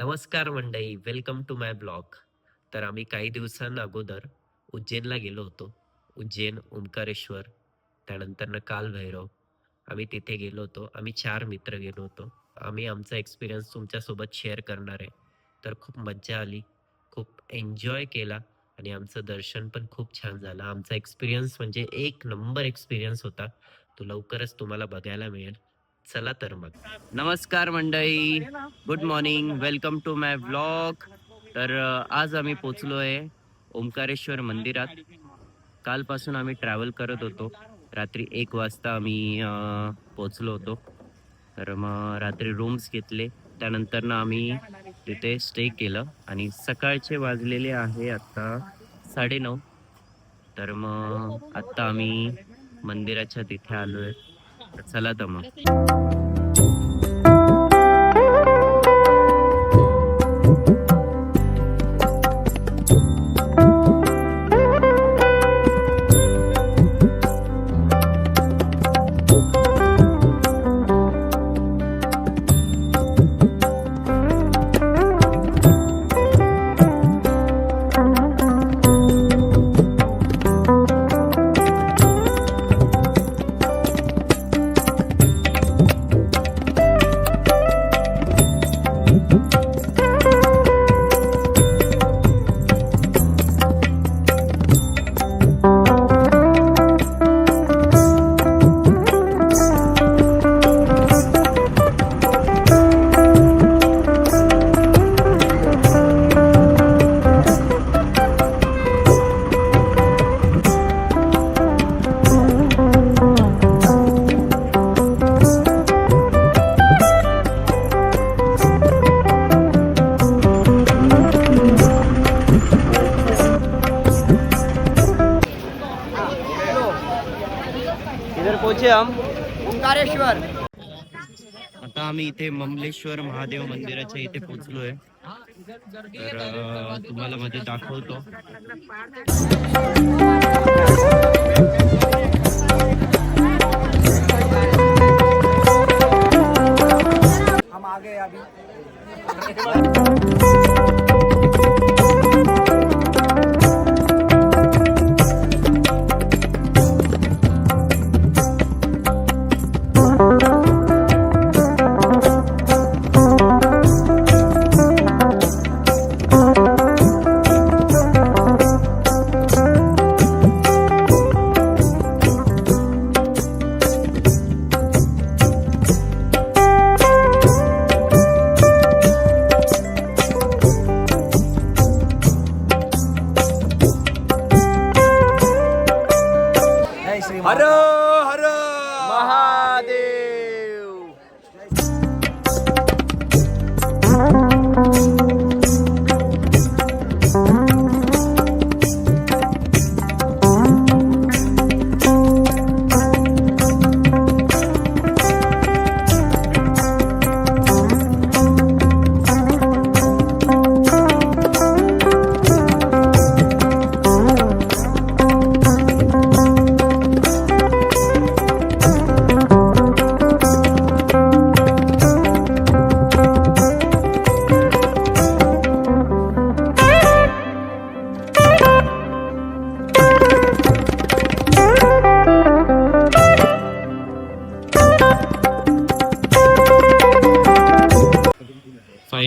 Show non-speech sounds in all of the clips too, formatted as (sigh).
नमस्कार मंडई welcome to my blog तर आम्ही काही दिवसांअगोदर उज्जैनला गेलो होतो. उज्जैन ओंकारेश्वर त्यानंतरनं कालभैरव. आम्ही तिथे गेलो होतो. आम्ही चार मित्र गेलो होतो. आम्ही आमचा एक्सपिरियन्स तुमच्यासोबत शेअर करणार आहे. तर खूप मज्जा आली खूप एन्जॉय केला आणि आमचं दर्शन पण खूप छान झालं. आमचा एक्सपिरियन्स म्हणजे एक नंबर एक्सपिरियन्स होता. तो लवकरच तुम्हाला बघायला मिळेल. चला तर मग. नमस्कार मंडळी. Good morning welcome to my vlog तर आज आम्ही पोचलो आहे ओंकारेश्वर मंदिरात. कालपासून आम्ही ट्रॅव्हल करत होतो. रात्री एक वाजता आम्ही पोचलो होतो. तर मग रात्री रूम्स घेतले. त्यानंतर ना आम्ही तिथे स्टे केलं. आणि सकाळचे वाजलेले आहे आत्ता साडेनऊ तर मग आत्ता आम्ही मंदिराच्या तिथे आलो आहे चला तर मग. इधर पोहोचे हम। ओंकारेश्वर। आता आम्ही इथे ममलेश्वर महादेव मंदिराच्या इथे पोहोचलोय. तर तुम्हाला मध्ये दाखवतो. हम आ गए अभी।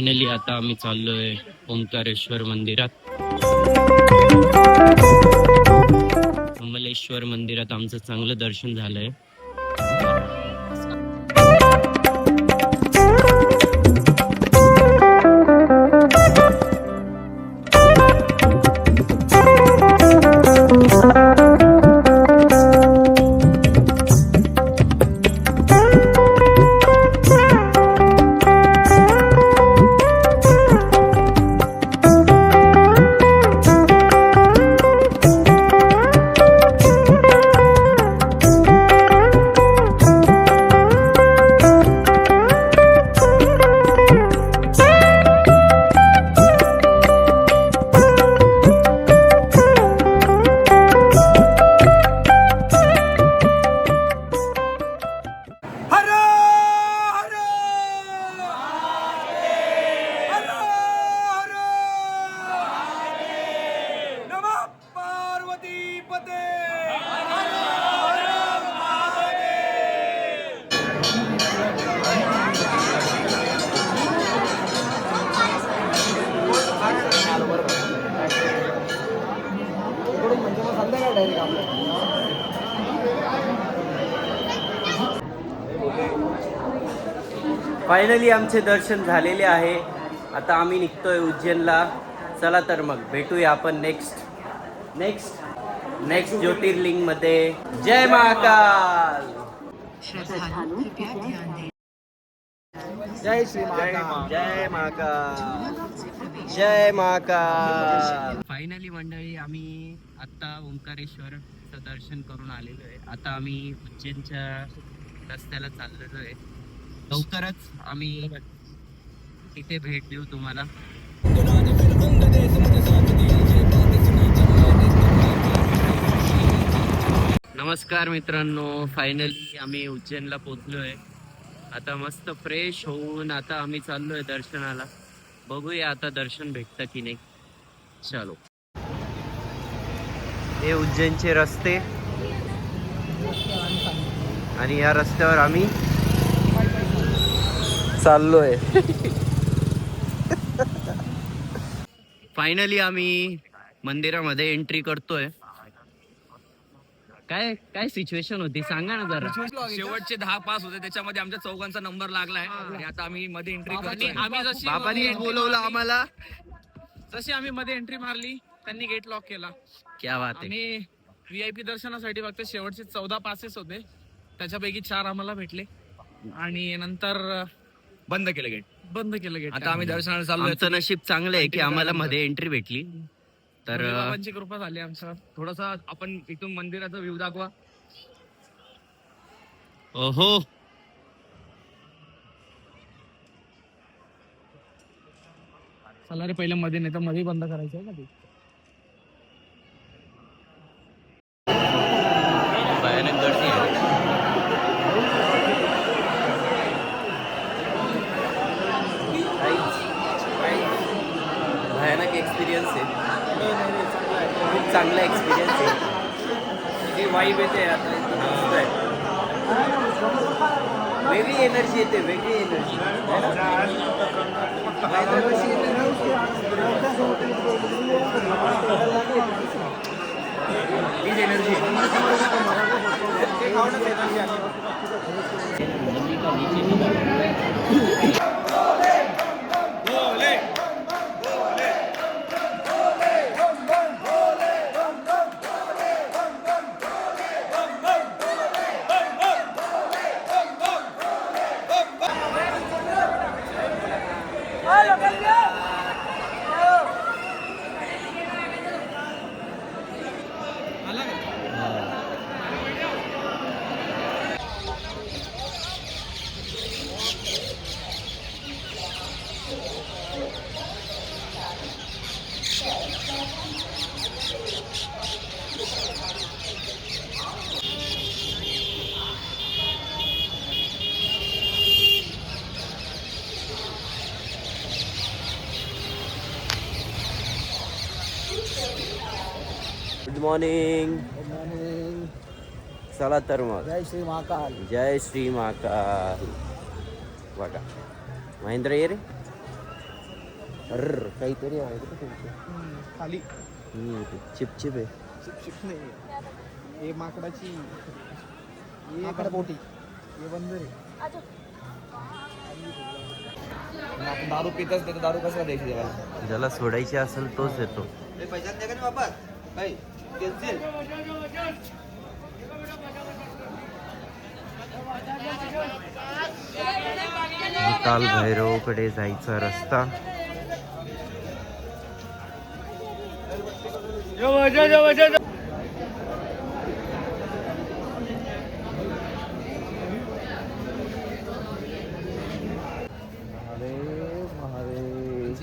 फायनली आता आम्ही चाललोय ओंकारेश्वर मंदिरात. कमलेश्वर मंदिरात आमचं चांगलं दर्शन झालंय. फायनली आमचे दर्शन झालेले आहे. आता आम्ही निघतोय उज्जैनला. चला तर मग भेटूया आपण नेक्स्ट नेक्स्ट नेक्स्ट ज्योतिर्लिंगमध्ये जय महाकाल! जय श्री जय महाकाल. जय महाकाल. फायनली मंडळी आम्ही आत्ता ओंकारेश्वरचं दर्शन करून आलेलो आहे. आता आम्ही उज्जैनच्या रस्त्याला चाललेलो आहे. लवकरच आम्ही तिथे भेट देऊ तुम्हाला. नमस्कार मित्रांनो फायनली आम्ही उज्जैनला पोचलो आहे आता मस्त फ्रेश होऊन आता आम्ही चाललो आहे दर्शनाला. बघूया आता दर्शन भेटतं की नाही. चलो. हे उज्जैनचे रस्ते. आणि या रस्त्यावर आम्ही चाललोय. फायनली आम्ही मंदिरामध्ये एंट्री करतोय. काय काय सिच्युएशन होती? सांगा ना जरा. शेवटचे दहा पास होते त्याच्यामध्ये आमच्या चौघांचा नंबर लागलाय. आणि आता आम्ही मध्ये एंट्री करतोय. आम्ही जशी बाबांनी बोलवलं आम्हाला. जशी आम्ही मध्ये एंट्री मारली त्यांनी गेट लॉक केला. क्या बात आहे. आणि व्हीआयपी दर्शनासाठी फक्त शेवटचे चौदा पासेस होते. त्याच्यापैकी चार आम्हाला भेटले. आणि नंतर बंद केलं गेट बंद केलं गेट आता आम्ही दर्शनाला चाललोय. आमचं नशीब चांगलं आहे की आम्हाला मध्ये एंट्री भेटली. तर बाबांची कृपा झाली आमच्या. थोडासा आपण इथून मंदिराचा व्ह्यू दाखवा. ओहो. चला रे पहिले मध्ये नाही तर मध्ये बंद करायचं आहे का ते भयानक गर्दी आहे भयानक एक्सपिरियन्स आहे खूप चांगला एक्सपिरियन्स आहे वाईब येते. वेगळी एनर्जी येते वेगळी एनर्जी हीच एनर्जी एनर्जी (laughs) (laughs) गुड मॉर्निंग चला तर मग. जय श्री महाकाल. जय श्री महाकाल. बघा. महेंद्र ये रे. अर्र काहीतरी आहे तुमचं. खाली. हम्म, चिपचिप आहे. शिक्षक नाही हे माकडाची माकड बोटी. हे बंद रे आपण दारू पितच नाही तर दारू कसं द्यायची देवाला ज्याला सोडायची असेल तोच येतो पैशात द्या का नाही वापस? काही कॅन्सल काल भैरवकडे जायचा रस्ता. महादेव महादेव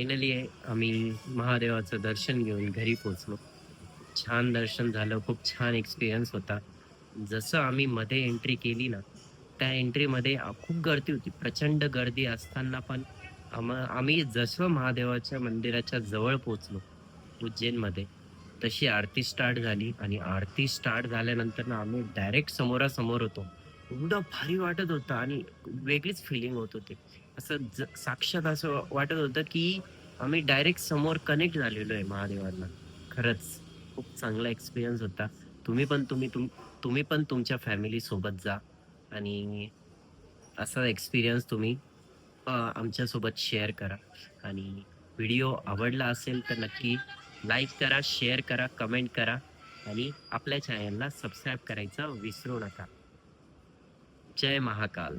फायनली आम्ही महादेवाचं दर्शन घेऊन घरी पोचलो छान दर्शन झालं खूप छान एक्सपिरियन्स होता. जसं आम्ही मध्ये एंट्री केली ना त्या एंट्रीमध्ये खूप गर्दी होती. प्रचंड गर्दी असताना पण आम आम्ही जसं महादेवाच्या मंदिराच्या जवळ पोचलो उज्जैनमध्ये तशी आरती स्टार्ट झाली. आणि आरती स्टार्ट झाल्यानंतर ना आम्ही डायरेक्ट समोरासमोर होतो. एवढं भारी वाटत होतं आणि वेगळीच फिलिंग होत होती. असं ज साक्षात असं वाटत होतं की आम्ही डायरेक्ट समोर कनेक्ट झालेलो आहे महादेवांना. खरंच खूप चांगला एक्सपिरियन्स होता. तुम्ही पण तुम्ही तुम तुम्ही पण तुमच्या फॅमिली सोबत जा. आणि असा एक्सपिरियन्स तुम्ही आमच्यासोबत शेअर करा. आणि व्हिडिओ आवडला असेल तर नक्की लाईक करा शेअर करा कमेंट करा. आणि आपल्या चॅनलला सबस्क्राईब करायचं विसरू नका. जय महाकाल.